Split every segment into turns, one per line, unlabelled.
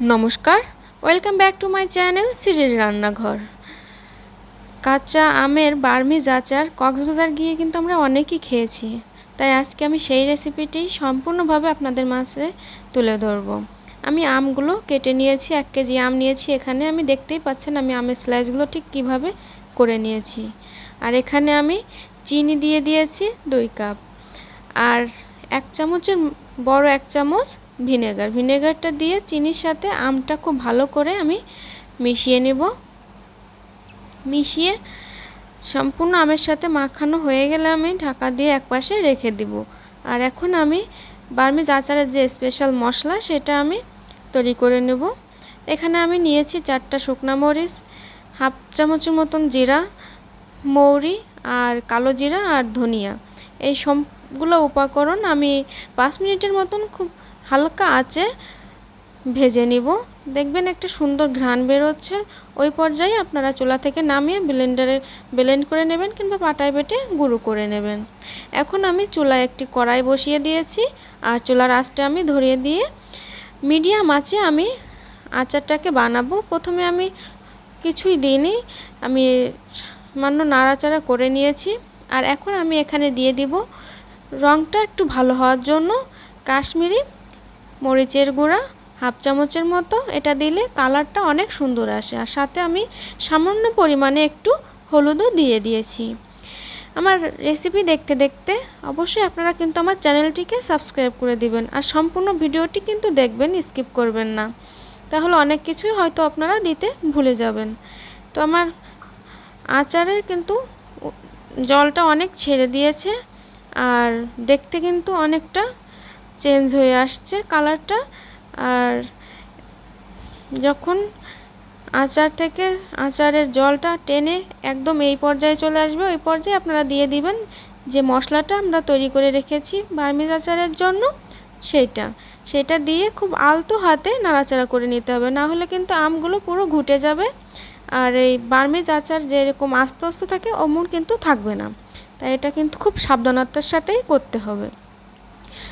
নমস্কার, welcome back to my channel সিরির রান্নাঘর। কাঁচা আমের বার্মিজ আচার কক্সবাজার গিয়ে কিন্তু আমরা অনেকই খেয়েছি, তাই আজকে আমি সেই রেসিপিটি সম্পূর্ণভাবে আপনাদের মাঝে তুলে ধরব। আমি আমগুলো কেটে নিয়েছি, এক কেজি আম নিয়েছি এখানে। আমি দেখতেই পাচ্ছেন আমি আমের স্লাইসগুলো ঠিক কীভাবে করে নিয়েছি। আর এখানে আমি চিনি দিয়ে দিয়েছি দুই কাপ। আর এক চামচের বড় এক চামচ ভিনেগার। ভিনেগারটা দিয়ে চিনির সাথে আমটা খুব ভালো করে আমি মিশিয়ে নেব। মিশিয়ে সম্পূর্ণ আমের সাথে মাখানো হয়ে গেলে আমি ঢাকা দিয়ে একপাশে রেখে দিব। আর এখন আমি বার্মিজ আচারের যে স্পেশাল মশলা, সেটা আমি তৈরি করে নেব। এখানে আমি নিয়েছি চারটা শুকনা মরিচ, হাফ চামচের মতন জিরা, মৌরি আর কালো জিরা আর ধনিয়া। এই সবগুলো উপকরণ আমি পাঁচ মিনিটের মতন খুব হালকা আঁচে ভেজে নিব। দেখবেন একটা সুন্দর ঘ্রাণ বেরোচ্ছে। ওই পর্যায়ে আপনারা চুলা থেকে নামিয়ে ব্লেন্ডারে ব্লেন্ড করে নেবেন কিংবা পাটায় বেটে গুঁড়ো করে নেবেন। এখন আমি চুলায় একটি কড়াই বসিয়ে দিয়েছি আর চুলার আঁচটা আমি ধরিয়ে দিয়ে মিডিয়াম আঁচে আমি আচারটাকে বানাবো। প্রথমে আমি কিছুই দিইনি, আমি সামান্য নাড়াচাড়া করে নিয়েছি। আর এখন আমি এখানে দিয়ে দিব রঙটা একটু ভালো হওয়ার জন্য কাশ্মীরি মরিচের গুঁড়া, হাফ চামচের মতো। এটা দিলে কালারটা অনেক সুন্দর আসে। আর সাথে আমি সামান্য পরিমাণে একটু হলুদও দিয়ে দিয়েছি। আমার রেসিপি দেখতে দেখতে অবশ্যই আপনারা কিন্তু আমার চ্যানেলটিকে সাবস্ক্রাইব করে দিবেন। আর সম্পূর্ণ ভিডিওটি কিন্তু দেখবেন, স্কিপ করবেন না। তাহলে অনেক কিছুই হয়তো আপনারা দিতে ভুলে যাবেন। তো আমার আচারের কিন্তু জলটা অনেক ছেড়ে দিয়েছে আর দেখতে কিন্তু অনেকটা চেঞ্জ হয়ে আসছে কালারটা। আর যখন আচার থেকে আচারের জলটা টেনে একদম এই পর্যায়ে চলে আসবে, ওই পর্যায়ে আপনারা দিয়ে দিবেন যে মশলাটা আমরা তৈরি করে রেখেছি বার্মিজ আচারের জন্য, সেইটা। সেটা দিয়ে খুব আলতো হাতে নাড়াচাড়া করে নিতে হবে, না হলে কিন্তু আমগুলো পুরো ঘুটে যাবে। আর এই বার্মিজ আচার যেরকম আস্তে আস্তে থাকে, অমন কিন্তু থাকবে না। তাই এটা কিন্তু খুব সাবধানতার সাথেই করতে হবে।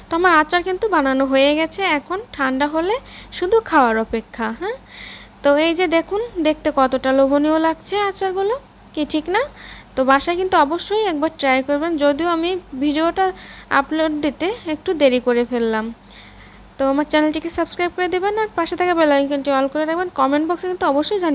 তো আমার আচার কিন্তু বানানো হয়ে গেছে, এখন ঠান্ডা হলে শুধু খাওয়ার অপেক্ষা হ্যাঁ? তো এই যে দেখুন, দেখতে কতটা লোভনীয় লাগছে আচারগুলো, কি ঠিক না? তো বাসায় কিন্তু অবশ্যই একবার ট্রাই করবেন, যদিও আমি ভিডিওটা আপলোড দিতে একটু দেরি করে ফেললাম। তো আমার চ্যানেলটিকে সাবস্ক্রাইব করে দেবেন আর পাশে থাকা বেল আইকনটি অল করে রাখবেন কমেন্ট বক্সে কিন্তু অবশ্যই জানি